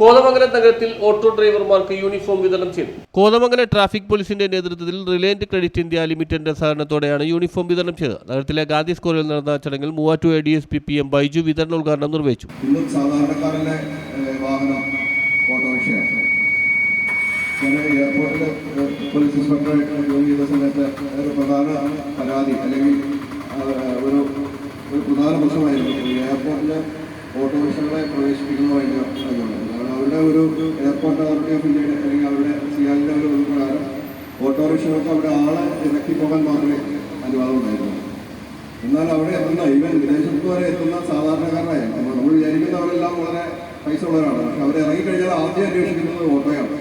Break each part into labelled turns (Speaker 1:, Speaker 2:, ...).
Speaker 1: Kothamangalam നഗരത്തിൽ auto ഡ്രൈവർമാർക്ക് uniform വിതരണം ചെയ്തു. കോതമംഗലം ട്രാഫിക് പോലീസിന്റെ നേതൃത്വത്തിൽ റിലയന്റ് ക്രെഡിറ്റ് ഇന്ത്യ ലിമിറ്റഡിന്റെ സഹകരണത്തോടെയാണ് യൂണിഫോം വിതരണം ചെയ്തത്. നഗരത്തിലെ ഗാന്ധി സ്കൂളിൽ നടന്ന ചടങ്ങിൽ മൂവാറ്റു A D S P P M Baiju വിതരണ ഉദ്ഘാടനം നിർവഹിച്ചു.
Speaker 2: സാധാരണക്കാരന്റെ വാഹനം ഓട്ടോറിക്ഷയാണ്. എയർപോർട്ടിൽ പോലീസ് ഇൻസ്പെക്ടറായിട്ട് ജോലി ചെയ്ത സമയത്ത് ഒരു പ്രധാന പരാതി അല്ലെങ്കിൽ ഒരു ഒരു പ്രധാന പ്രശ്നമായിരുന്നു. എയർപോർട്ടിലെ എയർപോർട്ടിൽ ഓട്ടോറിക്ഷകളെ പ്രവേശിപ്പിക്കുന്ന ഒരു എയർപോർട്ട് അതോറിറ്റി ഓഫ് ഇന്ത്യയുടെ അല്ലെങ്കിൽ അവരുടെ സിയാലിന്റെ ഒരു പ്രകാരം ഓട്ടോറിക്ഷകൾക്ക് അവിടെ ആളെ ഇറക്കി പോകാൻ മാത്രമേ അനുവാദം ഉണ്ടായിരുന്നു. എന്നാൽ അവിടെ എത്തുന്ന ഇവൻ വിദേശത്ത് വരെ എത്തുന്ന സാധാരണക്കാരായ നമ്മൾ വിചാരിക്കുന്നവരെല്ലാം വളരെ പൈസ ഉള്ളവരാണ്. പക്ഷെ അവർ ഇറങ്ങിക്കഴിഞ്ഞാൽ ആദ്യം അന്വേഷിക്കുന്നത് ഓട്ടോയാണ്.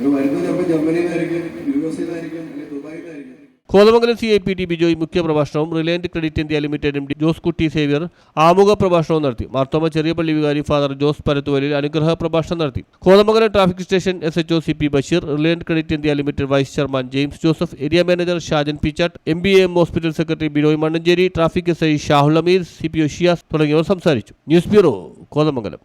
Speaker 2: ഒരു വരുന്നത് ചിലപ്പോൾ ജർമ്മനിയിൽ നിന്നായിരിക്കും യു എസ് സിന്നായിരിക്കും അല്ലെങ്കിൽ ദുബായിൽ നിന്നായിരിക്കും.
Speaker 1: Kothamangalam C I P T Bijoy മുഖ്യപ്രഭാഷണവും Reliant credit India limited M D Jose Kutty Xavier ആമുഖ പ്രഭാഷണവും നടത്തി. മാർത്തോമ ചെറിയ പള്ളി വികാരി ഫാദർ ജോസ് പരത്തുവലിൽ അനുഗ്രഹ പ്രഭാഷണം നടത്തി. Kothamangalam traffic station S H O C P Basheer Reliant credit India limited vice chairman James Joseph area manager Shajan Pichattu M B M hospital secretary Binoy Mannancherry traffic S I Shahul Ameer C P O Shiyas തുടങ്ങിയവർ സംസാരിച്ചു. News bureau Kothamangalam.